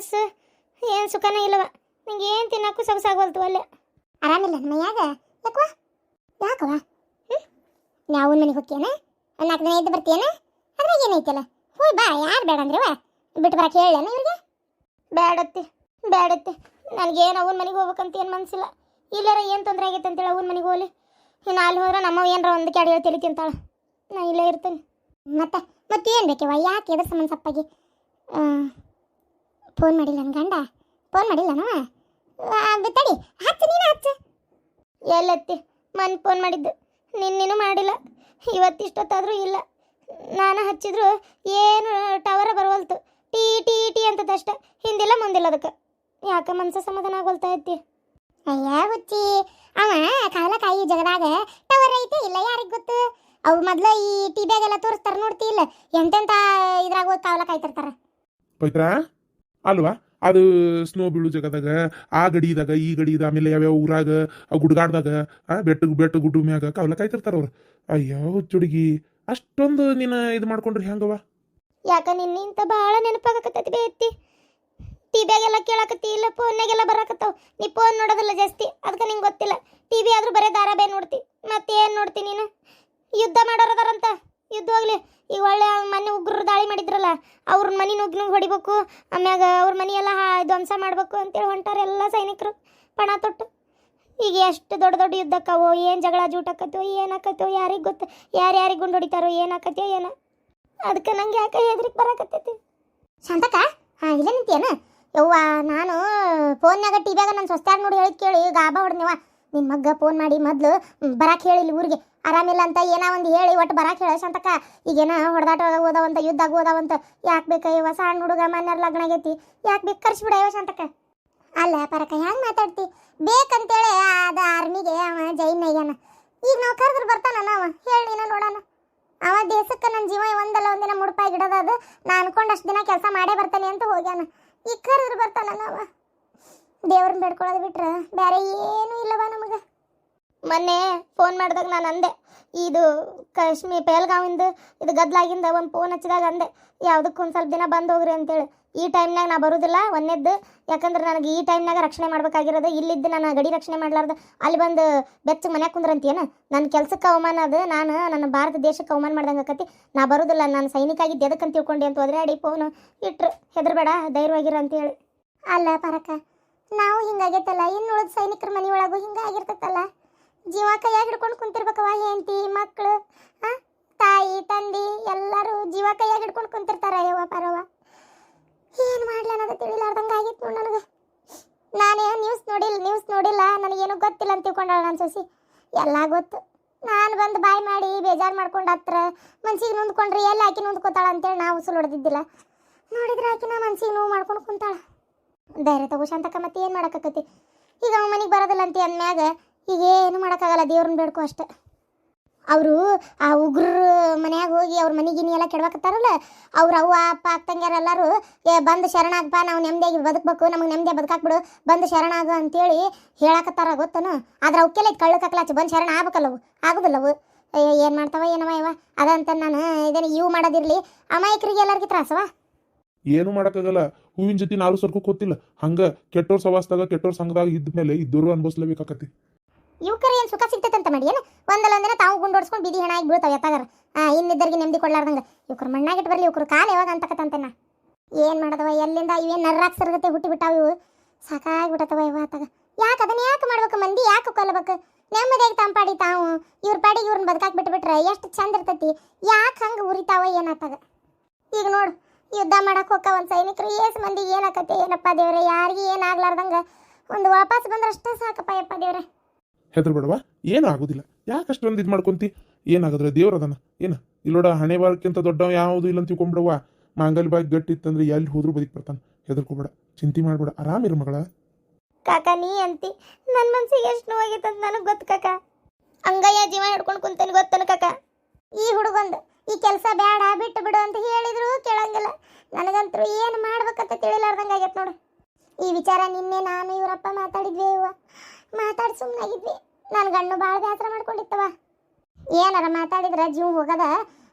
ಮನಸ್ಸು ಏನು ಸುಖನೇ ಇಲ್ಲವ. ನಂಗೆ ಏನು ತಿನ್ನಕ್ಕೂ ಸೊಗಸಾಗೋಲ್ತು ಅಲ್ಲೇ. ಆರಾಮಿಲ್ಲ ನಮ್ಮ ಮನ್ಯಾಗ ಯಾಕವ ಯಾಕವ ಹ್ಞೂ ನಾವು ಮನೆಗೆ ಹೋಗ್ತೀಯನ? ನಾಲ್ಕು ದಿನ ಇದ್ದು ಬರ್ತೀಯನ? ಅದ್ರಾಗ ಏನೈತಲ್ಲ? ಹೋಯ್ ಬಾ ಯಾರು ಬೇಡ ಅಂದ್ರವ? ಬಿಟ್ಟು ಬರಕ್ಕೆ ಹೇಳೇನ ಇವ್ರಿಗೆ? ಬೇಡತ್ತೆ ಬೇಡತ್ತಿ ನನಗೇನು ಅವನ ಮನೆಗೆ ಹೋಗ್ಬೇಕಂತ ಏನು ಮನಸ್ಸಿಲ್ಲ ಇಲ್ಲಾರ ಏನು ತೊಂದರೆ ಆಗೈತೆ ಅಂತೇಳಿ ಅವನ ಮನೆಗೆ ಹೋಗ್ಲಿ. ಇನ್ನು ಅಲ್ಲಿ ಹೋದ್ರೆ ನಮ್ಮ ಏನಾರ ಒಂದು ಕ್ಯಾಡಿ ಹೇಳಿ ತಿಂತಾಳೆ ನಾ ಇಲ್ಲೇ ಇರ್ತೇನೆ. ಮತ್ತೆ ಮತ್ತೇನು ಬೇಕೇವ ಯಾಕೆ ಎದ್ರ ಸಂಬಂಧ ಸಪ್ಪಾಗಿ? ಫೋನ್ ಮಾಡಿಲ್ಲ ನನ್ನ ಗಂಡ? ಫೋನ್ ಮಾಡಿಲ್ಲನವ ತಡಿ ಹಚ್ಚು, ನೀನು ಹಚ್ಚು. ಎಲ್ಲತ್ತಿ, ಮನ್ ಫೋನ್ ಮಾಡಿದ್ದು. ನಿನ್ನೇನು ಮಾಡಿಲ್ಲ. ಇವತ್ತಿಷ್ಟೊತ್ತಾದರೂ ಇಲ್ಲ. ನಾನು ಹಚ್ಚಿದ್ರು ಏನು ಟವರ ಬರವಲ್ತು. ಟಿ ಟಿ ಟಿ ಅಂತದಷ್ಟ ಹಿಂದಿಲ್ಲ, ಮುಂದಿಲ್ಲ ಅದಕ್ಕೆ. ಯಾಕೆ ಮನ್ಸ ಸಮಾಧಾನ ಆಗೋಲ್ತಾ ಐತಿ ಅಯ್ಯ, ಹುಚ್ಚಿ. ಅವ ಕಾಲಕಾಯಿ ಜಗದಾಗ ಟವರ್ ಐತೆ, ಇಲ್ಲ ಯಾರಿಗೆ ಗೊತ್ತು? ಅವು ಮೊದ್ಲು ಈ ಟಿ ಬ್ಯಾಗೆಲ್ಲ ತೋರಿಸ್ತಾರ ನೋಡ್ತಿ, ಇಲ್ಲ. ಎಂತೆಂತ ಇದ್ರಾಗ ಹೋಗಿ ಕಾಯ್ತಿರ್ತಾರ? ಪವಿತ್ರ? ಅಲ್ವಾ? ಅದು ಸ್ನೋ ಬೀಳು ಜಗದಾಗ ಆ ಗಡಿದಾಗ ಈ ಗಡಿದ ಆಮೇಲೆ ಯಾವ್ಯಾವ ಊರಾಗ, ಆ ಗುಡ್ಗಾಡ್ದಾಗ, ಆ ಬೆಟ್ಟ ಬೆಟ್ಟ ಗುಡ್ಡು ಮ್ಯಾಗ ಕಾವಲ ಕಾಯ್ತಿರ್ತಾರ ಅವ್ರು. ಅಯ್ಯೋ, ಹುಚ್ಚುಡುಗಿ, ಅಷ್ಟೊಂದು ನಿನ್ನ ಇದು ಮಾಡ್ಕೊಂಡ್ರಿ ಹೆಂಗವ ಯಾಕ ನಿನ್ನಿಂತ ಬಹಳ ನೆನಪಾಗಕತ್ತೈತಿ ಬೇತಿ ಟಿವಿಯಾಗೆಲ್ಲ ಕೇಳಕತ್ತಿ ಇಲ್ಲ, ಫೋನ್ಯಾಗೆಲ್ಲ ಬರಾಕತ್ತಾವ. ನೀ ಫೋನ್ ನೋಡೋದಿಲ್ಲ ಜಾಸ್ತಿ ಅದಕ್ಕೆ ನಿಂಗೆ ಗೊತ್ತಿಲ್ಲ. ಟಿವಿ ಆದ್ರೂ ಬರೀ ದಾರಾಬೇ ನೋಡ್ತಿ, ಮತ್ತೇನು ನೋಡ್ತಿ ನೀನು? ಯುದ್ಧ ಮಾಡೋರದಾರಂತ ಯುದ್ಧ ಹೋಗ್ಲಿ. ಈಗ ಒಳ್ಳೆ ಮನೆ ಉಗ್ರರು ದಾಳಿ ಮಾಡಿದ್ರಲ್ಲ, ಅವ್ರ ಮನೆ ನುಗ್ಗಿ ಹೊಡಿಬೇಕು, ಆಮ್ಯಾಗ ಅವ್ರ ಮನೆಯೆಲ್ಲ ಧ್ವಂಸ ಮಾಡಬೇಕು ಅಂತೇಳಿ ಹೊಂಟಾರೆ ಎಲ್ಲ ಸೈನಿಕರು ಪಣ ತೊಟ್ಟು. ಈಗ ಎಷ್ಟು ದೊಡ್ಡ ದೊಡ್ಡ ಯುದ್ಧಕ್ಕವೋ, ಏನು ಜಗಳ ಜೂಟಕ್ಕತ್ತೋ ಏನಾಕತ್ತೋ ಯಾರಿಗೆ ಗೊತ್ತು, ಯಾರು ಯಾರಿಗೆ ಗುಂಡು ಹೊಡಿತಾರೋ ಏನಾಕತ್ತೋ ಏನ. ಅದಕ್ಕೆ ನಂಗೆ ಯಾಕೆ ಹೆದ್ರಿಕೆ ಬರಾಕತ್ತೈತಿ? ಶಾಂತಕ ಹಾಂ, ಇಲ್ಲೇ ನಿಂತಿಯೇನ? ಯವ್ವ, ನಾನು ಫೋನ್ಯಾಗ ಟಿವ್ಯಾಗ ನನ್ನ ಸ್ವಸ್ತ್ಯಾಗ ನೋಡಿ ಹೇಳಿದ್ ಕೇಳಿ, ಗಾಬ ಹೊಡೆದ್ನವ ನಿನ್ನ ಮಗ್ಗ ಫೋನ್ ಮಾಡಿ ಮೊದ್ಲು ಬರಾಕ್ ಹೇಳಿಲ್ಲ ಊರಿಗೆ. ಆರಾಮಿಲ್ಲ ಅಂತ ಏನೋ ಒಂದು ಹೇಳಿ ಒಟ್ಟು ಬರಾಕ್ ಹೇಳ ಶಾಂತಕ ಈಗೇನ ಹೊಡೆದಾಟ ಓದವಂತ ಯುದ್ಧಾಗ ಓದವಂತ ಯಾಕೆ ಬೇಕು ಇವ? ಸಣ್ಣ ಹುಡುಗ ಮನೆಯವ್ರ ಲಗ್ನ ಆಗೈತಿ. ಯಾಕೆ ಬೇಕು ಕರ್ಸ್ಬಿಡ ಇವ ಶಾಂತಕ ಅಲ್ಲ ಪರಕ ಹೆಂಗೆ ಮಾತಾಡ್ತಿ? ಬೇಕಂತೇಳಿ ಅದ ಆರ್ಮಿಗೆ ಅವ ಜೈನ್ ಆಗ್ಯಾನ. ಈಗ ನಾವು ಕರೆದ್ರೆ ಬರ್ತಾನ ಅವ? ಹೇಳಿ ನೀನು ನೋಡೋಣ ಅವ ದೇಶಕ್ಕೆ ನನ್ನ ಜೀವ ಒಂದಲ್ಲ, ಒಂದಿನ ಮುಡುಪಾಗಿ ಗಿಡದ ಅದು. ನಾನು ಅನ್ಕೊಂಡು ಅಷ್ಟು ದಿನ ಕೆಲಸ ಮಾಡೇ ಬರ್ತಾನೆ ಅಂತ ಹೋಗ್ಯಾನ. ಈಗ ಕರೆದ್ರೆ ಬರ್ತಾನ ನಾವ ದೇವ್ರನ್ನ ಬೇಡ್ಕೊಳ್ಳೋದು ಬಿಟ್ರೆ ಬೇರೆ ಏನೂ ಇಲ್ಲವ ನಮಗೆ. ಮೊನ್ನೆ ಫೋನ್ ಮಾಡಿದಾಗ ನಾನು ಅಂದೆ, ಇದು ಕಾಶ್ಮೀರ್ ಪೇಲ್ಗಾವಿಂದ ಇದು ಗದ್ಲಾಗಿಂದ ಒಂದು ಫೋನ್ ಹಚ್ಚಿದಾಗ ಅಂದೆ, ಯಾವುದಕ್ಕೆ ಒಂದು ಸ್ವಲ್ಪ ದಿನ ಬಂದು ಹೋಗ್ರಿ ಅಂತೇಳಿ. ಈ ಟೈಮ್ನಾಗ ನಾ ಬರೋದಿಲ್ಲ ಒಂದೇದ್ದು ಯಾಕಂದ್ರೆ ನನಗೆ ಈ ಟೈಮ್ನಾಗ ರಕ್ಷಣೆ ಮಾಡ್ಬೇಕಾಗಿರೋದು, ಇಲ್ಲಿದ್ದು ನಾನು ಗಡಿ ರಕ್ಷಣೆ ಮಾಡ್ಲಾರ್ದು, ಅಲ್ಲಿ ಬಂದು ಬೆಚ್ಚಗೆ ಮನ್ಯಾಗ ಕುಂದ್ರಂತೀಯನ ನನ್ನ ಕೆಲಸಕ್ಕೆ ಅವಮಾನ ಅದು, ನಾನು ನನ್ನ ಭಾರತ ದೇಶಕ್ಕೆ ಅವಮಾನ ಮಾಡ್ದಂಗೆ ಆಕತಿ, ನಾ ಬರೋದಿಲ್ಲ, ನಾನು ಸೈನಿಕ ಆಗಿದ್ದು ಎದಕ್ಕಂತ ತಿಳ್ಕೊಂಡೆ ಅಂತ ಹೋದ್ರೆ ಅಡಿ ಫೋನು ಇಟ್ರು, ಹೆದರ್ಬೇಡ, ಧೈರ್ಯವಾಗಿರ ಅಂತೇಳಿ. ಅಲ್ಲ ಪರಕ ನಾವು ಹಿಂಗಾಗೈತಲ್ಲ ಇನ್ನು ಉಳಿದ ಸೈನಿಕರ ಮನೆಯೊಳಗೂ ಹಿಂಗಾಗಿರ್ತೈತಲ್ಲ. ಜೀವ ಕೈಯಾಗ ಹಿಡ್ಕೊಂಡು ಕುಂತಿರ್ಬೇಕವ ಹೆಂಡತಿ ಮಕ್ಕಳು ತಾಯಿ, ತಂದೆ, ಎಲ್ಲರೂ ಜೀವ ಕೈಯಾಗ ಹಿಡ್ಕೊಂಡು ಕುಂತಿರ್ತಾರ ಯವ್ವ ಪರವ ಏನು ಮಾಡ್ಲಿ ಅನ್ನೋದು ತಿಳಿಲಾರ್ದಂಗೆ ಆಗಿತ್ತು ನನಗೆ. ನಾನೇ ನ್ಯೂಸ್ ನೋಡಿಲ್ಲ ನ್ಯೂಸ್ ನೋಡಿಲ್ಲ, ನನಗೇನು ಗೊತ್ತಿಲ್ಲ ಅಂತ ತಿಳ್ಕೊಂಡಾಳ ನನ್ನ ಸೊಸಿ. ಎಲ್ಲ ಗೊತ್ತು. ನಾನು ಬಂದು ಬಾಯ್ ಮಾಡಿ ಬೇಜಾರು ಮಾಡ್ಕೊಂಡು ಹತ್ರ ಮನ್ಸಿಗೆ ನೊಂದ್ಕೊಂಡ್ರೆ ಎಲ್ಲಿ ಆಕಿ ನೊಂದ್ಕೋತಾಳ ಅಂತೇಳಿ ನಾವು ಉಸುಲು ಹೊಡೆದಿದ್ದಿಲ್ಲ. ನೋಡಿದ್ರೆ ಆಕಿನ ಮನ್ಸಿಗೆ ನೋವು ಮಾಡ್ಕೊಂಡು ಕುಂತಾಳ. ಧೈರ್ಯ ತಗೋ ಶಾಂತಕ ಮತ್ತೆ ಏನು ಮಾಡೋಕ್ಕತಿ ಈಗ ಅವ ಮನೆಗೆ ಬರೋದಿಲ್ಲ ಅಂತ ಅಂದ್ಮ್ಯಾಗ ಈಗ ಏನು ಮಾಡೋಕ್ಕಾಗಲ್ಲ, ದೇವ್ರನ್ನ ಬೇಡ್ಕೋ ಅಷ್ಟೆ. ಅವರು ಆ ಉಗ್ರರು ಮನ್ಯಾಗ ಹೋಗಿ ಅವ್ರ ಮನೆಗಿನಿ ಎಲ್ಲ ಕೆಡ್ಬೇಕತ್ತಾರಲ್ಲ ಅವ್ರ ಅವ್ವ, ಅಪ್ಪ, ಅಕ್ಕಂಗ್ಯಾರ ಎಲ್ಲರೂ, ಏ, ಬಂದು ಶರಣಾಗಪ್ಪ ನಾವು ನೆಮ್ಮದಿಯಾಗಿ ಬದುಕಬೇಕು, ನಮಗೆ ನೆಮ್ಮದಿ ಬದುಕಾಕ್ಬಿಡು, ಬಂದು ಶರಣಾಗ ಅಂತೇಳಿ ಹೇಳಕತ್ತಾರ ಗೊತ್ತನು? ಆದ್ರೆ ಅವಕ್ಕೆಲ್ಲ ಕಳ್ಳು ಕಕ್ಲಾಚಿ, ಬಂದು ಶರಣ ಆಗ್ಬೇಕಲ್ಲವು, ಆಗುದಿಲ್ಲವು. ಏನು ಮಾಡ್ತಾವ, ಏನವ ಇವ? ಅದಂತ ನಾನು ಇದನ್ನು ಇವು ಮಾಡೋದಿರಲಿ. ಅಮಾಯಕರಿಗೆ ಎಲ್ಲರಿಗೆ ತ್ರಾಸವ? ಏನು ಮಾಡೋಕ್ಕಾಗಲ್ಲ, ಹೂವಿನ ಜೊತೆ ನಾಲ್ಕು ಸರ್ಕು ಗೊತ್ತಿಲ್ಲ. ಹಂಗ ಕೆಟ್ಟೋರ್ ಸವಾಸದಾಗ, ಕೆಟ್ಟೋರ್ ಸಂಘದಾಗ ಇದ್ಮೇಲೆ ಇದ್ದೋರು ಅನ್ಭವಿಸ್ಲೇಬೇಕಾಕತಿ ಯುವಕರು ಏನು ಸುಖ ಸಿಗ್ತೈತೆ ಅಂತ ಮಾಡಿ, ಏನು? ಒಂದಲ್ಲ ಒಂದಿನ ತಾವು ಗುಂಡೋಡ್ಸ್ಕೊಂಡು ಬೀದಿ ಹೆಣ ಆಗಿ ಬೀಳ್ತಾವೆ ಎತ್ತಾಗರ ಇನ್ನಿದ್ದರಿಗೆ ನೆಮ್ಮದಿ ಕೊಡ್ಲಾರ್ದಂಗೆ. ಇವ್ಕರು ಮಣ್ಣಾಗಿಟ್ಟು ಬರಲಿ ಇವ್ಕರು ಕಾಲು ಯಾವಾಗ ಅಂತಕತ್ತಂತೆ ನಾ ಏನು ಮಾಡದವ, ಎಲ್ಲಿಂದ ಇವೇನು ನರ್ರಾಕ್ಸರ್ಗತೆ ಹುಟ್ಟಿ ಹುಟ್ಟಿಬಿಟ್ಟಾವ ಇವು? ಸಾಕಾಗ್ಬಿಟ್ಟತವ ಇವ ಆತಾಗ. ಯಾಕೆ ಅದನ್ನ ಯಾಕೆ ಮಾಡ್ಬೇಕು ಮಂದಿ? ಯಾಕೆ ಕೊಲ್ಲಬೇಕು ನೆಮ್ಮದಿಯಾಗಿ ತಂಪಾಡಿ ತಾವು. ಇವ್ರ ಪಾಡಿಗೆ ಇವ್ರನ್ನ ಬದುಕಾಕ್ ಬಿಟ್ಬಿಟ್ರೆ ಎಷ್ಟು ಚಂದ ಇರ್ತೈತಿ. ಯಾಕೆ ಹಂಗೆ ಉರಿತಾವ ಏನಾತಾಗ ಈಗ ನೋಡು, ಯುದ್ಧ ಮಾಡಕ್ಕೆ ಹೋಗ ಒಂದು ಸೈನಿಕರು, ಏಸ್ ಮಂದಿಗೆ ಏನಾಕತಿ ಏನಪ್ಪ ದೇವ್ರೆ, ಯಾರಿಗೆ ಏನಾಗ್ಲಾರ್ದಂಗೆ ಒಂದು ವಾಪಸ್ ಬಂದ್ರಷ್ಟೇ ಸಾಕಪ್ಪ ಯಪ್ಪ ದೇವ್ರೆ. ಹೆದರ್ಬೇಡವಾ ಏನು ಆಗುದಿಲ್ಲ ಯಾಕೆ ಅಷ್ಟೊಂದು ಇದು ಮಾಡ್ಕೊಂತಿ? ಏನಾಗದ್ರ ದೇವ್ರ ಅದನ್ನ ಏನ? ಇಲ್ಲೋಡ ಹಣೆ ದೊಡ್ಡವ ಯಾವುದು ಇಲ್ಲ ಅಂತ ತಿಳ್ಕೊಂಬಿಡವ ಮಾಂಗಲ್ಯ ಬಾಯಿ ಗಟ್ಟಿ ಇತ್ತಂದ್ರೆ ಎಲ್ಲಿ ಹೋದ್ರೂ ಬದುಕಿ ಬರ್ತಾನೆ. ಹೆದರ್ಕೋಬೇಡ. ಚಿಂತೆ ಮಾಡ್ಬೇಡ. ಆರಾಮಿರು ಮಗಳ. ಕಾಕ, ನೀ ಅಂತಿ? ನನ್ನ ಮನ್ಸಿಗೆ ಎಷ್ಟು ನೋವಾಗಿತ್ತು ಅಂತ ನನಗೆ ಗೊತ್ತು ಕಾಕ. ಅಂಗಯ್ಯ ಜೀವ ಹಿಡ್ಕೊಂಡು ಕುಂತೇನೆ ಗೊತ್ತನ ಕಾಕ? ಈ ಹುಡುಗಂದು, ಈ ಕೆಲಸ ಬೇಡ ಬಿಟ್ಟು ಬಿಡು ಅಂತ ಹೇಳಿದ್ರು ಕೇಳಂಗಿಲ್ಲ. ನನಗಂತೂ ಏನು ಮಾಡ್ಬೇಕಂತ ತಿಳಿಲಾರ್ದಂಗೆ ಆಗೈತೆ ನೋಡು. ಈ ವಿಚಾರ ನಿನ್ನೆ ನಾನು ಇವರಪ್ಪ ಮಾತಾಡಿದ್ವಿ ಇವ ಮಾತಾಡಿ ಸುಮ್ಮನಾಗಿದ್ವಿ ನನ್ನ ಗಂಡು ಭಾಳ ಬೇಸರ ಮಾಡ್ಕೊಂಡಿತ್ತವ ಏನಾರ ಮಾತಾಡಿದ್ರೆ ಜೀವ ಹೋಗದ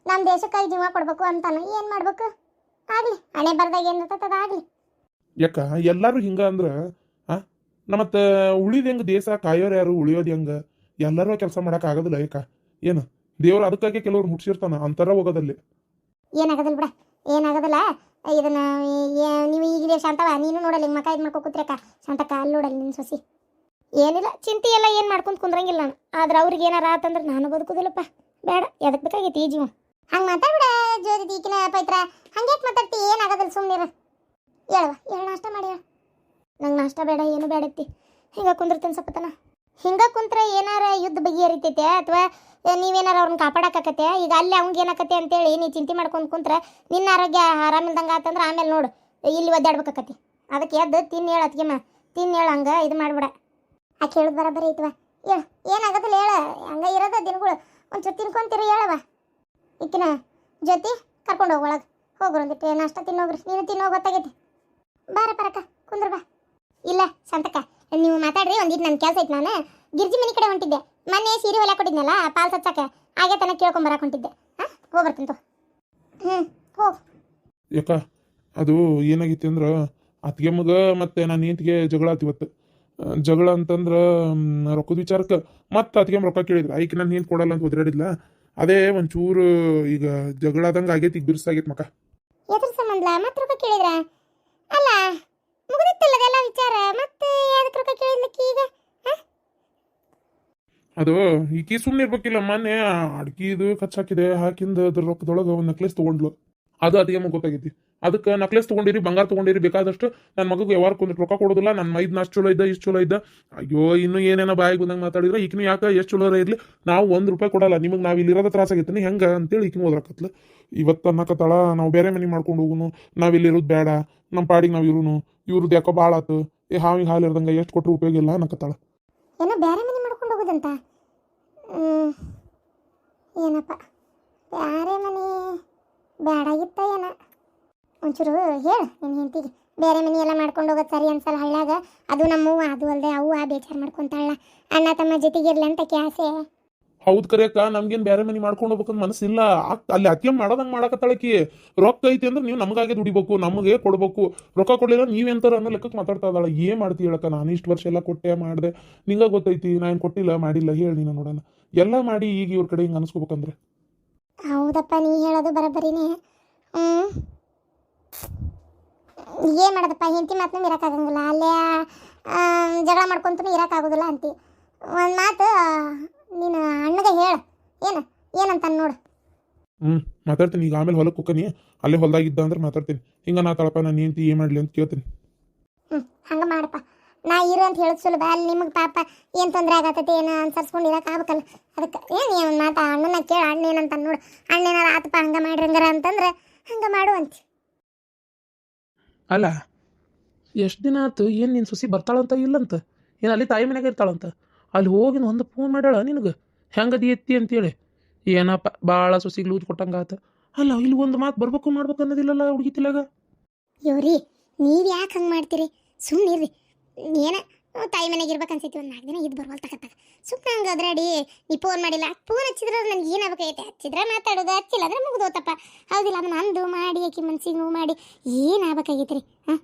ನಮ್ಮ ದೇಶಕ್ಕಾಗಿ ಜೀವ ಕೊಡ್ಬೇಕು ಅಂತಾನ. ಏನು ಮಾಡ್ಬೇಕು? ಆಗ್ಲಿ ಹಣೆ ಬರ್ದಾಗ ಏನು ಇರ್ತದ ಆಗ್ಲಿ. ಯಾಕ ಎಲ್ಲಾರು ಹಿಂಗ ಅಂದ್ರ ಆ ನ ಮತ್ತ ಉಳಿದ ಹೆಂಗ ದೇಶ ಕಾಯೋರ್ ಯಾರು ಉಳಿಯೋದ್ ಹೆಂಗ? ಎಲ್ಲರೂ ಕೆಲಸ ಮಾಡಕ್ ಆಗೋದಿಲ್ಲ ಯಾಕ? ಏನು? ದೇವ್ರ ಅದಕ್ಕಾಗಿ ಕೆಲವ್ರು ಮುಟ್ಸಿರ್ತಾನ ಅಂತರ ಹೋಗೋದಲ್ಲಿ. ಏನಾಗೋದಿಲ್ಲ ಬಿಡ ಏನಾಗೋದಿಲ್ಲ. ಇದನ್ನ ನೀವು ಈಗ ಶಾಂತವ ನೀನು ನೋಡಲ್ಲ ಹಿಂಗೆ ಇದ್ ಇದು ಮಾಡ್ಕೊ ಕೂತ್ರೇಕ ಶಾಂತಕ್ಕ ಅಲ್ಲಿ ನೋಡಲ್ಲ ನಿನ್ನ ಸೊಸಿ. ಏನಿಲ್ಲ ಚಿಂತೆ ಎಲ್ಲ ಏನು ಮಾಡ್ಕೊಂತ ಕುಂದ್ರಂಗಿಲ್ಲ ನಾನು. ಆದ್ರೆ ಅವ್ರಿಗೆ ಏನಾರ ಆತಂದ್ರೆ ನಾನು ಬದುಕುದಿಲ್ಲಪ್ಪ. ಬೇಡ ಎದಕ್ಕೆ ಬೇಕಾಗೈತಿ ಈ ಜೀವ ಹಂಗೆ ಮಾತಾಡ್ಬಿಡ ಜ್ಯೋತಿ ಈಕಿನ ಪೈತ್ರ ಹಂಗೆ ಮಾತಾಡ್ತಿ? ಏನಾಗೋದಿಲ್ಲ ಸುಮ್ಮನೆ ಹೇಳುವ ಹೇಳ ನಾಷ್ಟ ಮಾಡಿ ಹೇಳು. ನಂಗೆ ನಾಷ್ಟ ಬೇಡ ಏನು ಬೇಡತ್ತಿ ಹಿಂಗೆ ಕುಂದಿರ್ತೇನೆ ಸ್ವಲ್ಪ ತನ ಹಿಂಗೆ ಕುಂತ್ರೆ ಏನಾರ ಯುದ್ಧ ಬಗೆಹರಿತೈತೆ ಅಥವಾ ನೀವೇನಾರ ಅವ್ರನ್ನ ಕಾಪಾಡಕ್ಕಾಕತ್ತೆ ಈಗ ಅಲ್ಲಿ ಅವ್ನಿಗೆ ಏನಾಕತ್ತೆ ಅಂತೇಳಿ ನೀ ಚಿಂತೆ ಮಾಡ್ಕೊಂಡು ಕುಂತ್ರೆ ನಿನ್ನ ಆರೋಗ್ಯ ಆರಾಮಿಲ್ದಂಗೆ ಆತಂದ್ರೆ ಆಮೇಲೆ ನೋಡು ಇಲ್ಲಿ ಒದ್ದಾಡ್ಬೇಕಾಕತಿ ಅದಕ್ಕೆ ಎದ್ದು ತಿನ್ನು ಹೇಳು ಅತ್ಗೆಮ್ಮ ತಿನ್ನು ಹೇಳು ಹಂಗೆ ಇದು ಮಾಡ್ಬೇಡ. ಆಕೆ ಹೇಳೋದು ಬರೋಬ್ಬರಿ ಐತವ? ಹೇಳು ಏನಾಗೋದಿಲ್ಲ ಹೇಳ? ಹಂಗ ಇರೋದ ದಿನಗಳು. ಒಂಚೂರು ತಿನ್ಕೊಂತೀರಿ ಹೇಳವ ಇಕ್ಕಿನ ಜೊತೆ ಕರ್ಕೊಂಡು ಹೋಗಿ ಒಳಗೆ. ಹೋಗ್ರು ಒಂದಿಟ್ಟು ನಾಷ್ಟ ತಿನ್ನೋಗ್ರಿ. ನೀನು ತಿನ್ನೋ ಗೊತ್ತಾಗೈತಿ. ಬಾರ ಪರಕ ಕುಂದ್ರ ಬಾ. ಇಲ್ಲ ಸಂತಕ ನೀವು ಮಾತಾಡ್ರಿ ಒಂದಿಟ್ಟು ನನ್ನ ಕೆಲಸ ಐತೆ ನಾನು. ಗಿರ್ಜಿ ಮನೆ ಕಡೆ ಹೊಂಟಿದ್ದೆ. ಮೊನ್ನೆ ಸೀರೆ ಹೊಲ ಕೊಟ್ಟಿದ್ನಲ್ಲ ಪಾಲ್ ಸಚ್ಚಕ್ಕೆ ಹಾಗೆ ತನಕ ಕೇಳ್ಕೊಂಬರಕ್ಕೆ ಹೊಂಟಿದ್ದೆ. ಹಾಂ ಹೋಗ್ಬರ್ತೀನಿ ಹ್ಞೂ ಹೋಗ್. ಯಾಕ? ಅದು ಏನಾಗಿತ್ತು ಅಂದ್ರ ಅತ್ತಿಗೆ ಮಗ ಮತ್ತೆ ನಾನು ಹೆಂಡತಿಗೆ ಜಗಳ ಆತಿವತ್ತು ಆ, ಜಗಳ ಅಂತಂದ್ರೆ ರೊಕ್ಕದ ವಿಚಾರಕ್ಕೆ ಮತ್ತೆ ಅದಕ್ಕೆ ರೊಕ್ಕ ಕೇಳಿದ್ರು? ಐಕ್ ನಾನು ಏನ್ ಕೊಡಲ್ಲ ಅಂತ ಒದ್ರಾಡಿದ್ಲ? ಅದೇ ಒಂಚೂರು ಈಗ ಜಗಳ ಆದಂಗ ಆಗೈತಿ ಈಗ ಬಿರ್ಸಾಗೈತಿ ಮಕ. ಎದ್ರ ಸಂಬಂಧ ಮತ್ತೆ ರೊಕ್ಕ ಕೇಳಿದ್ರ? ಅಲ್ಲ ಮುಗಿದಿತ್ತಲ್ಲ ವಿಚಾರ? ಮತ್ತೆ ಯಾವ್ದಕ್ಕೆ ರೊಕ್ಕ ಕೇಳಿದ್ಲಕ್ಕೆ ಈಗ ಅದು ಈಕಿ ಸುಮ್ಮನೆ ಇರ್ಬೇಕಿಲ್ಲ ಮೊನ್ನೆ ಅಡ್ಗಿದು ಖರ್ಚು ಹಾಕಿದೆ ಹಾಕಿಂದ ಅದ್ರ ರೊಕ್ಕದೊಳಗೆ ಒಂದು ನೆಕ್ಲೆಸ್ ತಗೊಂಡ್ಲು ಅದು ಅದೇ ಮಗು ಗೊತ್ತಾಗೈತಿ. ಅದಕ್ಕೆ ನಕ್ಲೆಸ್ ತಗೊಂಡಿರಿ, ಬಂಗಾರ ತಗೊಂಡಿರಿ, ಬೇಕಾದಷ್ಟು ನನ್ನ ಮಗಗೆ ಕೊಂದಿಟ್ಟು ರೊಕ್ಕ ಕೊಡೋದಿಲ್ಲ ನನ್ನ ಮೈದ್ ಅಷ್ಟು ಚಲೋ ಇದ್ದ, ಇಷ್ಟು ಚಲೋ ಇದ್ದ. ಅಯ್ಯೋ, ಇನ್ನು ಏನೇನೋ ಬಾಯಿಗೆ ಬಂದಂಗೆ ಮಾತಾಡಿದ್ರೆ, ಈಕಿನ ಯಾಕೆ ಎಷ್ಟು ಚಲೋ ಇರಲಿ? ನಾವು ಒಂದು ರೂಪಾಯಿ ಕೊಡಲ್ಲ, ನಿಮಗೆ ನಾವು ಇಲ್ಲಿರೋದ ತ್ರಾಸಾಗೈತೆ ಹೆಂಗೆ ಅಂತೇಳಿ ಈಕಿನ ಓದ್ರಕತ್ಲ ಇವತ್ತು ಅನ್ನಕತ್ತಾಳ, ನಾವು ಬೇರೆ ಮನೆ ಮಾಡ್ಕೊಂಡು ಹೋಗುನು, ನಾವು ಇಲ್ಲಿರೋದು ಬೇಡ ನಮ್ಮ ಪಾಡಿಗೆ ನಾವು ಇರುನು ಇವ್ರದ್ದು ಯಾಕೋ ಭಾಳ ಆತು ಏ ಹಾವಿಗೆ ಹಾಲು ಇರ್ದಂಗೆ ಎಷ್ಟು ಕೊಟ್ಟರು ಉಪಯೋಗ ಇಲ್ಲ ಅನ್ನಕತ್ತಾಳ. ಏನೋ ಬೇರೆ ಮನೆ ಮಾಡ್ಕೊಂಡು ಹೋಗೋದಂತ. ಏನಪ್ಪ ಬೇರೆ ಇತ್ತ ಏನ. ಒಂಚೂರು ಹೇಳು ನಿನ್ನ ಹೆಂಡತಿಗೆ. ಬೇರೆ ಮನೆ ಎಲ್ಲ ಮಾಡ್ಕೊಂಡು ಹೋಗೋದು ಸರಿ ಅನ್ಸಲ್ಲ ಹಳ್ಳಾಗ ಅದು ನಮ್ಮವ್ವ ಅದು ಅಲ್ಲದೆ ಅವ್ವ ಬೇಜಾರು ಮಾಡ್ಕೊಂತಾಳ ಅಣ್ಣ ತಮ್ಮ ಜೊತೆಗಿರ್ಲಿ ಅಂತ ಕ್ಯಾಸೆ. ಹೌದ್ ಕರೆಯಕ್ಕ ನಮ್ಗೇನ್ ಬೇರೆ ಮನೆ ಮಾಡ್ಕೊಂಡು ಹೋಗ್ಬೇಕಂತ ಮನಸ್ಸಿಲ್ಲ. ಅಲ್ಲಿ ಅತ್ಯಂ ಮಾಡದಂಗ್ ಮಾಡಕತ್ತಳಕಿ ರೊಕ್ಕ ಐತಿ ಅಂದ್ರೆ ನೀವು ನಮಗಾಗೆ ದುಡಿಬೇಕು, ನಮಗೆ ಕೊಡ್ಬೇಕು. ರೊಕ್ಕ ಕೊಡ್ಲಿಲ್ಲ ನೀವೆಂತಾರ ಅನ್ನೋ ಲೆಕ್ಕಕ್ಕೆ ಮಾತಾಡ್ತಾ ಇದ್ದಾಳ. ಏನ್ ಮಾಡ್ತಿ ಹೇಳಕ್ಕ ನಾನು? ಇಷ್ಟು ವರ್ಷ ಎಲ್ಲ ಕೊಟ್ಟೆ, ಮಾಡ್ದೆ. ನಿಂಗ ಗೊತ್ತೈತಿ, ನಾ ಏನ್ ಕೊಟ್ಟಿಲ್ಲ, ಮಾಡಿಲ್ಲ, ಹೇಳಿ ನೀನು ನೋಡೋಣ. ಎಲ್ಲ ಮಾಡಿ ಈಗ ಇವ್ರ ಕಡೆ ಹಿಂಗೆ ಅನ್ಸ್ಕೋಬೇಕಂದ್ರೆ. ಹೌದಪ್ಪ ನೀ ಹೇಳೋದು ಬರೋಬ್ಬರಿನೇ. ಹ್ಞೂ ಏನು ಮಾಡೋದಪ್ಪ ಹೆಂಡತಿ ಮಾತನ್ನು ಇರೋಕ್ಕಾಗಂಗಿಲ್ಲ. ಅಲ್ಲೇ ಜಗಳ ಮಾಡ್ಕೊಂತೂ ಇರೋಕ್ಕಾಗೋದಿಲ್ಲ ಅಂತಿ. ಒಂದು ಮಾತು ನೀನು ಅಣ್ಣಗೆ ಹೇಳು. ಏನು ಏನಂತ ನೋಡು. ಹ್ಮ್ ಮಾತಾಡ್ತೀನಿ. ಈಗ ಆಮೇಲೆ ಹೊಲಕ್ಕೆ ಹೋಗ್ತೀನಿ ಅಲ್ಲೇ ಹೊಲ್ದಾಗಿದ್ದ ಅಂದ್ರೆ ಮಾತಾಡ್ತೀನಿ. ಹಿಂಗ ನಾ ತಳಪ ನಾನು ಏನ್ತಿ ಏನ್ ಮಾಡ್ಲಿ ಅಂತ ಕೇಳ್ತೀನಿ. ಹ್ಞೂ ಹಂಗೆ ಮಾಡಪ್ಪ. ನಾ ಇರು ಅಂತ ಹೇಳೋದು ಸುಲಭ. ಅಲ್ಲಿ ನಿಮಗೆ ಪಾಪ ಏನು ತೊಂದರೆ ಆಗತ್ತೈತಿ ಏನು ಅನ್ಸರ್ಸ್ಕೊಂಡು ಇರೋಕ್ಕಾಗಬೇಕಲ್ಲ ಅದಕ್ಕೆ ಏನು ಒಂದು ಮಾತಾ ಅಣ್ಣನ ಕೇಳು ಅಣ್ಣ ಏನಂತ ನೋಡು. ಅಣ್ಣ ಏನಾರ ಆತಪ್ಪ ಹಂಗೆ ಮಾಡ್ರಿ ಹಂಗಾರ ಅಂತಂದ್ರೆ ಹಂಗೆ ಮಾಡು ಅಂತ. ಅಲ್ಲ ಎಷ್ಟು ದಿನ ಆಯ್ತು ಏನು ನಿನ್ನ ಸುಸಿ ಬರ್ತಾಳಂತ ಇಲ್ಲಂತ? ಏನು ಅಲ್ಲಿ ತಾಯಿ ಮನೆಗೆ ಇರ್ತಾಳಂತ? ಅಲ್ಲಿ ಹೋಗಿ ಒಂದು ಫೋನ್ ಮಾಡ್ಯಾಳ ನಿನಗೆ? ಹೆಂಗದಿ ಎತ್ತಿ ಅಂತೇಳಿ? ಏನಪ್ಪ ಭಾಳ ಸುಸಿಗೆ ಲೂಜ್ ಕೊಟ್ಟಂಗೆ ಆತ. ಅಲ್ಲ ಇಲ್ಲಿ ಒಂದು ಮಾತು ಬರ್ಬೇಕು ಮಾಡ್ಬೇಕು ಅನ್ನೋದಿಲ್ಲಲ್ಲ ಹುಡುಗಿ ತಿಲಾಗ? ಇವ್ರಿ ನೀವು ಯಾಕೆ ಹಂಗೆ ಮಾಡ್ತೀರಿ? ಸುಮ್ಮನೆ ಇರ್ರಿ ಏನ? ತಾಯಿ ಮನೆಗೆ ಇರ್ಬೇಕು ಅನ್ಸೈತಿ ಒಂದು ನಾಲ್ಕು ದಿನ ಇದು ಬರ್ವಲ್ ತಗತ್ತಾಗ ಸುಮ್ಮನೆ ಹಂಗೆ ಅದ್ರಾಡಿ, ನೀ ಫೋನ್ ಮಾಡಿಲ್ಲ? ಫೋನ್ ಹಚ್ಚಿದ್ರೆ ನನಗೆ ಏನಾಗಬೇಕೈತೆ ಹಚ್ಚಿದ್ರೆ ಮಾತಾಡೋದು? ಹಚ್ಚಿಲ್ಲ ಅಂದ್ರೆ ಮುಗ್ದೋತಪ್ಪ. ಹೌದಿಲ್ಲ ಅದನ್ನ ಅಂದು ಮಾಡಿ ಆಕಿ ಮನ್ಸಿಗೆ ನೋವು ಮಾಡಿ ಏನಾಗಬೇಕಾಗೈತೆ ರೀ ಹಾಂ?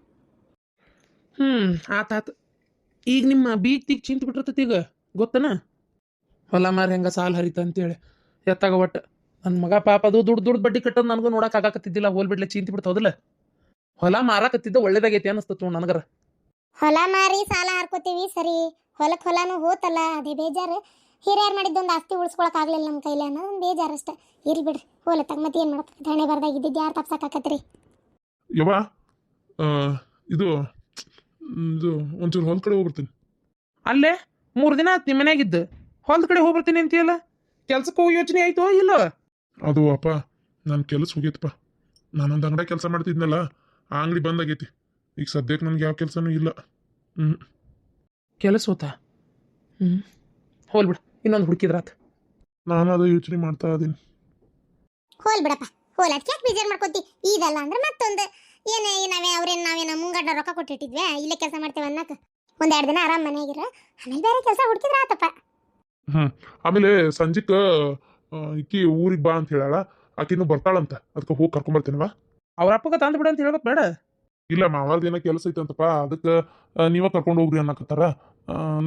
ಹ್ಞೂ ಆತಾತು ಈಗ ನಿಮ್ಮ ಬೀಗ್ ತೀಗ್ ಚಿಂತ ಬಿಟ್ಟಿರ್ತೈತಿ ಈಗ, ಗೊತ್ತನ? ಹೊಲ ಮಾರಿ ಹೆಂಗೆ ಸಾಲ ಹರಿತ ಅಂತೇಳಿ. ಎತ್ತಾಗ ಒಟ್ಟು ನನ್ನ ಮಗ ಪಾಪ ಅದು ದುಡ್ಡು ದುಡ್ಡು ಬಡ್ಡಿ ಕಟ್ಟೋದು ನನಗೂ ನೋಡಕ್ಕೆ ಆಗಾಕತ್ತಿದ್ದಿಲ್ಲ, ಹೋಲ್ ಬಿಡ್ಲೆ ಚಿಂತ ಬಿಡ್ತೌದಿಲ್ಲ ಹೊಲ ಮಾರಾಕತ್ತಿದ್ದ ಒಳ್ಳೇದಾಗೈತಿ ಅನ್ನಿಸ್ತು ನನಗರ. ಹೊಲ ಮಾರಿ ಸಾಲ ಹಾರ್ಕೋತೀವಿ ಸರಿ. ಹೊಲಕ್ಕೆ ಹೊಲನೂ ಹೋತಲ್ಲ ಅದೇ ಬೇಜಾರು. ಹಿರಿಯರು ಮಾಡಿದ್ದೊಂದು ಆಸ್ತಿ ಉಳಿಸ್ಕೊಳಕ್ಕೆ ಆಗ್ಲಿಲ್ಲ ನಮ್ಮ ಕೈಲಿ ಅನ್ನೋ ಒಂದು ಬೇಜಾರು ಅಷ್ಟೇ. ಇರ್ಲಿ ಬಿಡ್ರಿ ಹೋಲತ್ತಾಗ ಮತ್ತೆ ಏನು ಮಾಡಕ್ಕೆ ಹಣೆ ಬರ್ದಾಗಿದ್ದು ಯಾರು ತಪ್ಸಕ್ಕಾಕತ್ರಿ ಯವ್ವ ಇದು ಇದು ಒಂಚೂರು ಹೊಲ ಕಡೆ ಹೋಗ್ಬಿಡ್ತೀನಿ ಅಲ್ಲೇ ಮೂರು ದಿನ ಆಯ್ತು ನಿಮ್ಮ ಮನ್ಯಾಗಿದ್ದು. ಹೊಲದ ಕಡೆ ಹೋಗ್ಬರ್ತೀನಿ ಅಂತೀಯಲ್ಲ? ಕೆಲ್ಸಕ್ಕೆ ಹೋಗಿ ಯೋಚನೆ ಆಯ್ತೋ ಇಲ್ಲ? ಅದು ಅಪ್ಪ ನನ್ನ ಕೆಲಸ ಹೋಗೈತಪ್ಪ ನಾನೊಂದು ಅಂಗಡಿ ಕೆಲಸ ಮಾಡ್ತಿದ್ನಲ್ಲ ಆ ಅಂಗಡಿ ಬಂದಾಗೈತಿ ಈಗ ಸದ್ಯಕ್ಕೆ ನನಗೆ ಯಾವ ಕೆಲಸನೂ ಇಲ್ಲ. ಹ್ಞೂ ಕೆಲಸ ಹೋತಾ? ಹ್ಞೂ ಹೋಲ್ ಬಿಡು ಇನ್ನೊಂದು ಹುಡುಕಿದ್ರಾತ ನಾನು ಅದು ಯೋಚನೆ ಮಾಡ್ತಾ ಇದೀನಿ. ಹೋಲ್ ಬಿಡಪ್ಪ ಹೋಲ್. ಅದಕ್ಕೆ ಯಾಕೆ ಬೇಜಾರು ಮಾಡ್ಕೊತಿ? ಇದಲ್ಲ ಅಂದ್ರೆ ಮತ್ತೊಂದು. ಏನೇ ನಾವೇ ಅವ್ರೇನು ನಾವೇನ ಮುಂಗಡ ರೊಕ್ಕ ಕೊಟ್ಟಿಟ್ಟಿದ್ವಿ ಇಲ್ಲೇ ಕೆಲಸ ಮಾಡ್ತೇವೆ ಅನ್ನಕ್ಕೆ ಒಂದೆರಡು ದಿನ ಆರಾಮ್ ಮನೆಯಾಗಿರ ಆಮೇಲೆ ಬೇರೆ ಕೆಲಸ ಹುಡುಕಿದ್ರೆ ಆತಪ್ಪ. ಆಮೇಲೆ ಸಂಜಿಕ ಇಕ್ಕಿ ಊರಿಗೆ ಬಾ ಅಂತ ಹೇಳಾಳ. ಆಕಿನೂ ಬರ್ತಾಳಂತ. ಅದಕ್ಕೆ ಹೋಗಿ ಕರ್ಕೊಂಬರ್ತೀನವಾ ಅವ್ರ ಅಪ್ಪಗ ತಂದು ಬಿಡು ಅಂತ ಹೇಳ್ಬೇಕು ಬೇಡ. ಇಲ್ಲ ಮಾವಾರ್ದ ದಿನ ಕೆಲಸ ಐತಂತಪ್ಪ ಅದಕ್ಕೆ ನೀವ ಕರ್ಕೊಂಡು ಹೋಗ್ರಿ ಅನ್ನಕತ್ತಾರ.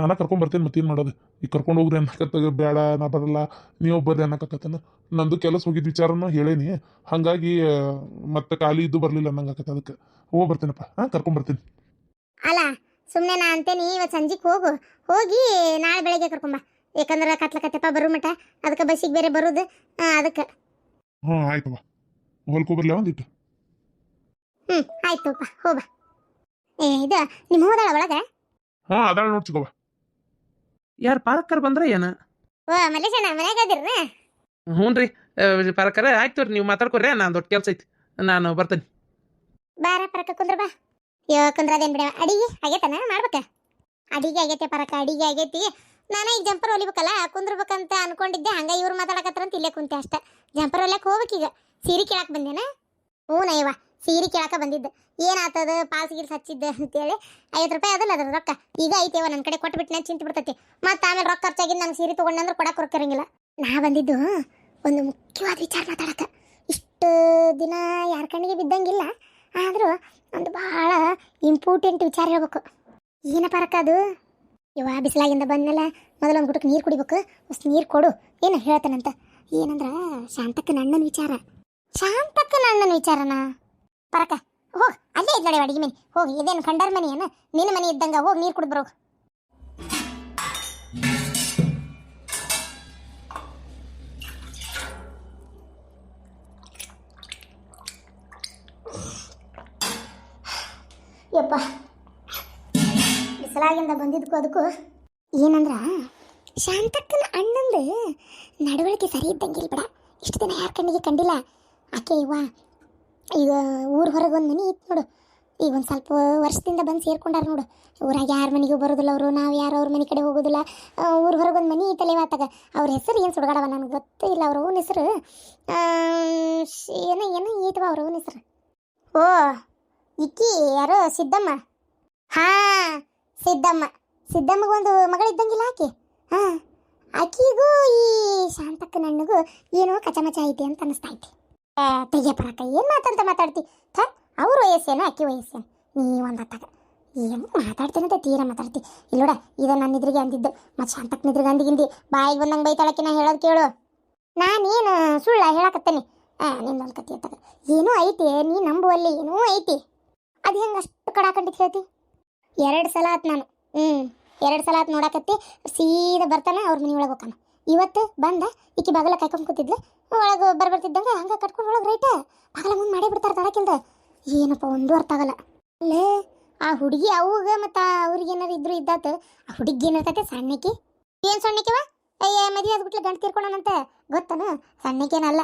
ನಾನು ಕರ್ಕೊಂಡು ಬರ್ತೇನೆ ಮತ್ತೇನ್ ಮಾಡೋದು? ಈಗ ಕರ್ಕೊಂಡು ಹೋಗ್ರಿ ಅನ್ನಕತ್ತ ಬೇಡ ನಾ ಬರಲ್ಲ ನೀವು ಬರ್ರಿ ಅನ್ನಕತ್ತನ ನಂದು ಕೆಲಸ ಹೋಗಿದ್ ವಿಚಾರನೂ ಹೇಳೇನಿ. ಹಂಗಾಗಿ ಮತ್ತೆ ಖಾಲಿ ಇದ್ದು ಬರಲಿಲ್ಲ ಅನ್ನಂಗಾಕತ್ತ ಅದಕ್ಕೆ. ಹೋಗಿ ಬರ್ತೇನಪ್ಪ ಹಾಂ ಕರ್ಕೊಂಡ್ ಬರ್ತೀನಿ. ಅಲ್ಲ ಸುಮ್ಮನೆ ನಾ ಅಂತೇನಿ ಇವತ್ತು ಸಂಜೆಗೆ ಹೋಗು. ಹೋಗಿ ನಾಳೆ ಬೆಳಗ್ಗೆ ಕರ್ಕೊಂಬ ಯಾಕಂದ್ರೆ ಕತ್ಲಕತ್ತೆಪ್ಪ ಬರೋ ಮಟ ಅದಕ್ಕೆ ಬಸ್ಸಿಗೆ ಬೇರೆ ಬರೋದು ಅದಕ್ಕೆ. ಹ್ಞೂ ಆಯ್ತವ ಹೊಲ್ಕೊ ಬರ್ಲ ಒಂದಿಟ್ಟು ಹ್ಞೂ ಆಯ್ತು ಹೋಗ ಏ ಇದು ನಿಮ್ಮ ಹೋದಳ ಒಳಗೆ? ಹಾ ಅದಾಳ ನೋಡ್ಚಿಕವ ಯಾರು ಪಾರ್ಕರ್ ಬಂದ್ರೆ ಏನ? ಓ ಮಲ್ಲೇಶಣ್ಣ ಮನ್ಯಾಗ ಅದಿರ್ನ? ಹ್ಞೂ ರೀ. ಪಾರಕ್ಕರ ಆಯ್ತು ರೀ ನೀವು ಮಾತಾಡ್ಕೊಡ್ರಿ ನಾನು ದೊಡ್ಡ ಕೆಲಸ ಐತಿ. ನಾನು ಬರ್ತೇನೆ. ಬಾರ ಪರಕ ಕುಂದ್ರ ಬಾ ಯೋ ಕುಂದ್ರದೇನ್ ಬಿಡವ. ಅಡಿಗೆ ಆಗೈತನ ಮಾಡ್ಬೇಕ? ಅಡಿಗೆ ಆಗೈತೆ ಪರಕ ಅಡಿಗೆ ಆಗೈತಿ. ನಾನು ಈಗ ಜಂಪರ್ ಹೊಲಿಬೇಕಲ್ಲ ಕುಂದ್ರಬೇಕಂತ ಅನ್ಕೊಂಡಿದ್ದೆ. ಹಂಗ ಇವ್ರು ಮಾತಾಡಕತ್ತರ ಅಂತ ಇಲ್ಲೇ ಕುಂತೆ ಅಷ್ಟ. ಜಂಪರ್ ಹೊಲಿಯಕ್ಕೆ ಹೋಗ್ಬೇಕೀಗ. ಸೀರೆ ಕೇಳಕ್ ಬಂದೇನ? ಹ್ಞೂ ನಯ್ಯವ್ವ ಸೀರೆ ಕೇಳಕ ಬಂದಿದ್ದೆ. ಏನಾತದ? ಪಾಸ್ ಗೀಸ್ ಹಚ್ಚಿದ್ದೆ ಅಂತೇಳಿ. ಐವತ್ತು ರೂಪಾಯಿ ಅದಲ್ಲ ಅದ್ರ ರೊಕ್ಕ. ಈಗ ಐತೇವ ನನ್ನ ಕಡೆ ಕೊಟ್ಬಿಟ್ಟು ನಾನು ಚಿಂತೆ ಬಿಡ್ತೈತಿ. ಮತ್ತೆ ಆಮೇಲೆ ರೊಕ್ಕ ಖರ್ಚಾಗಿದ್ದು ನಂಗೆ ಸೀರೆ ತೊಗೊಂಡಂದ್ರೆ ಕೊಡಕ್ಕೆ ರೊಕ್ಕ ಇರಂಗಿಲ್ಲ ನಾ ಬಂದಿದ್ದು ಒಂದು ಮುಖ್ಯವಾದ ವಿಚಾರ ಮಾತಾಡಕ. ಇಷ್ಟು ದಿನ ಯಾರ ಕಣ್ಣಿಗೆ ಬಿದ್ದಂಗಿಲ್ಲ. ಆದರೂ ಒಂದು ಭಾಳ ಇಂಪಾರ್ಟೆಂಟ್ ವಿಚಾರ ಹೇಳ್ಬೇಕು. ಏನಪ್ಪ ರೊಕ್ಕ ಅದು? ಇವ ಬಿಸಿಲಾಗಿಂದ ಬಂದ್ಮೇಲೆ ಮೊದಲು ಒಂದು ಗುಟಕ್ಕೆ ನೀರು ಕುಡಿಬೇಕು. ಅಷ್ಟು ನೀರು ಕೊಡು. ಏನು ಹೇಳ್ತಾನಂತ. ಏನಂದ್ರೆ ಶಾಂತಕ್ಕನ ಅಣ್ಣನ ವಿಚಾರ. ಶಾಂತಕ್ಕನ ಅಣ್ಣನ ವಿಚಾರನಾ? ಪರಕ ಹೋಗ್ ಅಲ್ಲೇ ಇದ್ ನೋಡಿ ಅಡಿಗೆ ಮನೆ ಹೋಗಿ ಇದೇನು ಕಂಡರ್ ಮನೆ ಏನ ನಿನ್ನ ಮನೆ ಇದ್ದಂಗ ಹೋಗಿ ನೀರು ಕುಡಿದ್ ಬರೋ ಯಪ್ಪ ಬಿಸಿಲಾಗಿಂದ ಬಂದಿದ್ದಕ್ಕೂ ಅದಕ್ಕೂ ಏನಂದ್ರ ಶಾಂತಕ್ಕನ ಅಣ್ಣಂದು ನಡವಳಿಕೆ ಸರಿ ಇದ್ದಂಗಿಲ್ಲ ಬಿಡ ಇಷ್ಟು ದಿನ ಯಾರ ಕಣ್ಣಿಗೆ ಕಂಡಿಲ್ಲ ಆಕೆ ಇವ ಈಗ ಊರು ಹೊರಗೆ ಒಂದು ಮನೆ ಇತ್ತು ನೋಡು. ಈಗ ಒಂದು ಸ್ವಲ್ಪ ವರ್ಷದಿಂದ ಬಂದು ಸೇರ್ಕೊಂಡಾರ ನೋಡು. ಊರಾಗ ಯಾರ ಮನೆಗೂ ಬರೋದಿಲ್ಲ ಅವರು, ನಾವು ಯಾರು ಅವ್ರ ಮನೆ ಕಡೆ ಹೋಗೋದಿಲ್ಲ. ಊರು ಹೊರಗೆ ಒಂದು ಮನೆ ಐತಲ್ಲ ಇವತ್ತಾಗ ಅವ್ರ ಹೆಸರು ಏನು ಸುಡ್ಗಾಡವ ನನಗೆ ಗೊತ್ತೇ ಇಲ್ಲ, ಅವ್ರ ಅವನ ಹೆಸರು. ಏನೋ ಏನೋ ಐತವ ಅವ್ರ ಅವನ ಹೆಸರು? ಓ, ಇಕ್ಕಿ, ಯಾರು, ಸಿದ್ದಮ್ಮ? ಹಾ, ಸಿದ್ದಮ್ಮ. ಸಿದ್ದಮ್ಮಗೊಂದು ಮಗಳಿದ್ದಂಗಿಲ್ಲ ಆಕೆ? ಹಾ, ಆಕಿಗೂ ಈ ಶಾಂತಕ್ಕ ನನ್ನಗೂ ಏನೋ ಕಚಮಚ ಐತಿ ಅಂತ ಅನಿಸ್ತಾ ಐತಿ. ತೆಗಿಯಪ್ಪ ಅಕ್ಕ ಏನು ಮಾತಂತ ಮಾತಾಡ್ತಿ? ಥ, ಅವ್ರ ವಯಸ್ಸೇನು ಅಕ್ಕಿ ವಯಸ್ಸೇನು? ನೀ ಒಂದು ಹತ್ತಾಗ ಏನು ಮಾತಾಡ್ತೀನಂತ ತೀರಾ ಮಾತಾಡ್ತಿ. ಇಲ್ಲೋಡ ಇದು ನನ್ನ ಇದ್ರಿಗೆ ಅಂದಿದ್ದು. ಮತ್ತು ಶಾಂತಕ್ ನಿದ್ರಿಗೆ ಅಂದಿಗಿಂದಿ. ಬಾಯಿಗೆ ಬಂದಂಗೆ ಬೈತಾಳಕ್ಕೆ ನಾ ಹೇಳೋದು ಕೇಳು. ನಾನೇನು ಸುಳ್ಳ ಹೇಳಕತ್ತೇನೆ? ನಿನ್ನೊಂದು ಕತ್ತಿ ಅತ್ತಾಗ ಏನೂ ಐತಿ, ನೀ ನಂಬುವಲ್ಲಿ ಏನೂ ಐತಿ. ಅದು ಹೆಂಗೆ ಅಷ್ಟು ಕಡಾಕಂಡಿತ್ತು ಹೇಳ್ತಿ? ಎರಡು ಸಲ ಆತು ನಾನು. ಹ್ಞೂ ಎರಡು ಸಲ ಆತು ನೋಡಕತ್ತಿ. ಸೀದಾ ಬರ್ತಾನೆ ಅವ್ರ ಮನೆ ಒಳಗೆ ಹೋಗ್ತಾನೆ. ಇವತ್ತು ಬಂದ, ಈಕೆ ಬಗಲ ಕಾಯ್ಕೊಂಡು ಕೂತಿದ್ಲು. ಒಳಗೆ ಬರ್ಬರ್ತಿದ್ದಂಗೆ ಹಂಗೆ ಕಟ್ಕೊಂಡು ಒಳಗೆ ರೈಟ. ಬಾಗಲ ಮುಂದೆ ಮಾಡೇ ಬಿಡ್ತಾರೆ ತಡಕಿಲ್ದ. ಏನಪ್ಪ, ಒಂದು ಅರ್ಥ ಆಗಲ್ಲ. ಅಲ್ಲೇ ಆ ಹುಡುಗಿ ಅವಾಗ ಮತ್ತು ಅವ್ರಿಗೆ ಏನಾರು ಇದ್ರು ಇದ್ದಾತ. ಆ ಹುಡುಗಿ ಏನಿರ್ತೈತೆ ಸಣ್ಣಕಿ ಏನು ಸಣ್ಣಕ್ಕಿವ ಅಯ್ಯ, ಮದುವೆ ಆದ್ಬಿಟ್ಲೆ ಗಂಟು ತೀರ್ಕೊಂಡನಂತೆ. ಗೊತ್ತನ? ಸಣ್ಣಕ್ಕೇನಲ್ಲ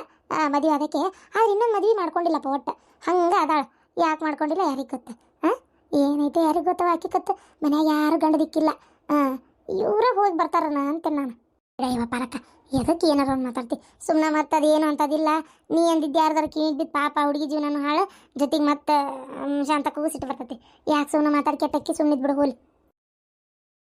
ಮದುವೆ ಅದಕ್ಕೆ ಆದ್ರೆ ಇನ್ನೂ ಮದುವೆ ಮಾಡ್ಕೊಂಡಿಲ್ಲಪ್ಪ ಒಟ್ಟು. ಹಂಗೆ ಅದಾಳ. ಯಾಕೆ ಮಾಡ್ಕೊಂಡಿಲ್ಲ? ಯಾರಿಗೆ ಗೊತ್ತ? ಹಾಂ ಏನೈತೆ? ಯಾರಿಗೆ ಗೊತ್ತವ? ಆಕಿ ಕತ್ತ ಮನ್ಯಾಗ ಯಾರು ಗಂಡ ದಿಕ್ಕಿಲ್ಲ. ಹಾಂ ಇವ್ರ ಹೋಗಿ ಬರ್ತಾರನ ಅಂತ ನಾನು. ಇವ ಪರಕ ಎದಕ್ಕೆ ಏನಾರ ಒಂದು ಮಾತಾಡ್ತಿ? ಸುಮ್ಮನೆ ಮತ್ತೆ ಅದೇನು ಅಂತದಿಲ್ಲ. ನೀ ಅಂದಿದ್ದು ಯಾರ್ದಾರ ಕಿವಿಗೆ ಪಾಪ ಹುಡುಗಿ ಜೀವನನು ಹಾಳು. ಜೊತೆಗೆ ಮತ್ತೆ ಶಾಂತಕ್ಕೂ ಸಿಟ್ಟು ಬರ್ತೈತಿ. ಯಾಕೆ ಸುಮ್ಮನೆ ಮಾತಾಡ್ಕೆ ತಕ್ಕಿ ಸುಮ್ಮನೆ ಬಿಡು ಹೋಲಿ.